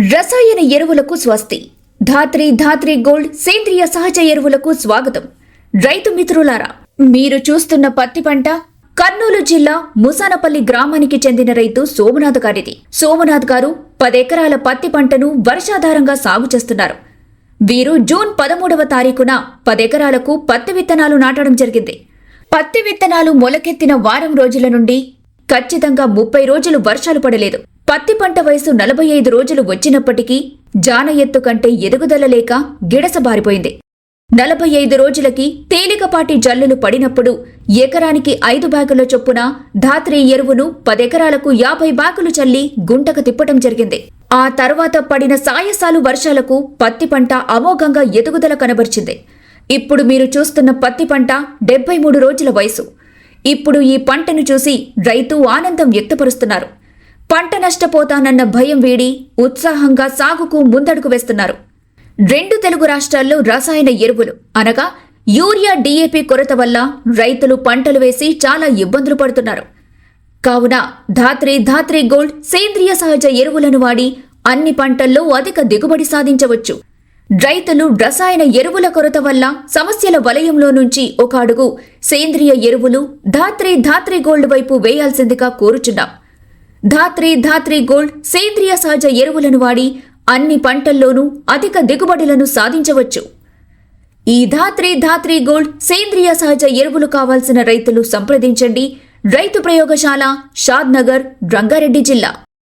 రసాయన ఎరువులకు స్వస్తి. ధాత్రి ధాత్రి గోల్డ్ సేంద్రియ సహజ ఎరువులకు స్వాగతం. రైతు మిత్రులారా మీరు చూస్తున్న పత్తి పంట కర్నూలు జిల్లా ముసానపల్లి గ్రామానికి చెందిన రైతు సోమనాథ్ గారిది. సోమనాథ్ గారు పదెకరాల పత్తి పంటను వర్షాధారంగా సాగు చేస్తున్నారు. వీరు జూన్ పదమూడవ తారీఖున పదెకరాలకు పత్తి విత్తనాలు నాటడం జరిగింది. పత్తి విత్తనాలు మొలకెత్తిన వారం రోజుల నుండి ఖచ్చితంగా ముప్పై రోజులు వర్షాలు పడలేదు. పత్తి పంట వయసు నలభై ఐదు రోజులు వచ్చినప్పటికీ జాన ఎత్తు కంటే ఎదుగుదల లేక గిడసబారిపోయింది నలభై ఐదు రోజులకి తేలికపాటి జల్లులు పడినప్పుడు ఎకరానికి ఐదు బ్యాగుల చొప్పున ధాత్రి ఎరువును పదెకరాలకు యాభై బ్యాగులు చల్లి గుంటకు తిప్పటం జరిగింది. ఆ తర్వాత పడిన సాయసాలు వర్షాలకు పత్తి పంట అమోఘంగా ఎదుగుదల కనబరిచింది. ఇప్పుడు మీరు చూస్తున్న పత్తి పంట డెబ్బై మూడు రోజుల వయసు. ఇప్పుడు ఈ పంటను చూసి రైతు ఆనందం వ్యక్తపరుస్తున్నారు. పంట నష్టపోతానన్న భయం వీడి ఉత్సాహంగా సాగుకు ముందడుగు వేస్తున్నారు. రెండు తెలుగు రాష్ట్రాల్లో రసాయన ఎరువులు అనగా యూరియా డీఏపీ కొరత వల్ల రైతులు పంటలు వేసి చాలా ఇబ్బందులు పడుతున్నారు. కావున ధాత్రి ధాత్రి గోల్డ్ సేంద్రియ సహజ ఎరువులను వాడి అన్ని పంటల్లో అధిక దిగుబడి సాధించవచ్చు. రైతులు రసాయన ఎరువుల కొరత వల్ల సమస్యల వలయంలో నుంచి ఒక అడుగు సేంద్రియ ఎరువులు ధాత్రి ధాత్రి గోల్డ్ వైపు వేయాల్సిందిగా కోరుచున్నాం. ధాత్రి ధాత్రి గోల్డ్ సేంద్రియ సహజ ఎరువులను వాడి అన్ని పంటల్లోనూ అధిక దిగుబడులను సాధించవచ్చు. ఈ ధాత్రి ధాత్రి గోల్డ్ సేంద్రియ సహజ ఎరువులు కావాల్సిన రైతులు సంప్రదించండి. రైతు ప్రయోగశాల షాద్నగర్ రంగారెడ్డి జిల్లా.